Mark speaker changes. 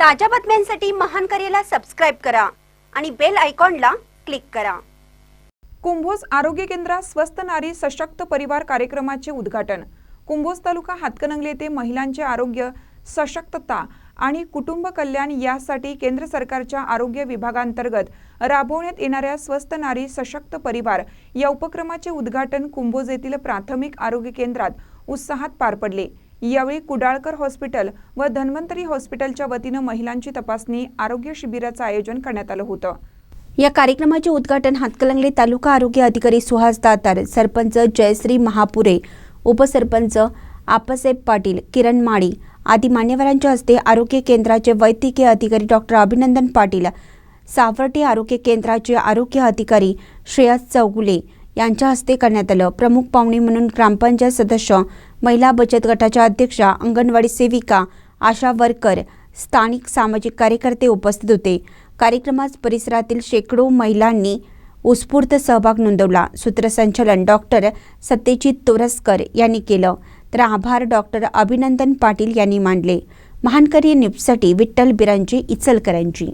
Speaker 1: ताज्या बातम्यांसाठी महान करेला सबस्क्राईब करा आणि बेल आयकॉनला क्लिक करा.
Speaker 2: कुंभोज आरोग्य केंद्रात स्वस्त नारी सशक्त परिवार कार्यक्रमाचे उद्घाटन. कुंभोज तालुका हातकणंगले येथे महिलांचे आरोग्य सशक्तता आणि कुटुंब कल्याण यासाठी केंद्र सरकारच्या आरोग्य विभागांतर्गत राबवण्यात येणाऱ्या स्वस्त नारी सशक्त परिवार या उपक्रमाचे उद्घाटन कुंभोज येथील प्राथमिक आरोग्य केंद्रात उत्साहात पार पडले. यावेळी कुडाळकर हॉस्पिटल व धन्वंतरी हॉस्पिटलच्या वतीनं महिलांची तपासणी आरोग्य शिबिराचं आयोजन करण्यात आलं होतं.
Speaker 1: या कार्यक्रमाचे उद्घाटन हातकलंगले तालुका आरोग्य अधिकारी सुहास दातार सरपंच जयश्री महापुरे उपसरपंच आप्पासाहेब पाटील किरण माळी आदी मान्यवरांच्या हस्ते आरोग्य केंद्राचे वैद्यकीय अधिकारी डॉक्टर अभिनंदन पाटील सावर्टे आरोग्य केंद्राचे आरोग्य अधिकारी श्रेयस चौगुले यांच्या हस्ते करण्यात आलं. प्रमुख पाहुणे म्हणून ग्रामपंचायत सदस्य महिला बचत गटाच्या अध्यक्षा अंगणवाडी सेविका आशा वर्कर स्थानिक सामाजिक कार्यकर्ते उपस्थित होते. कार्यक्रमात परिसरातील शेकडो महिलांनी उत्स्फूर्त सहभाग नोंदवला. सूत्रसंचालन डॉक्टर सत्यजित तोरसकर यांनी केलं. तर आभार डॉक्टर अभिनंदन पाटील यांनी मांडले महानकरी न्यूजसाठी विठ्ठल बिरांची इचलकरांची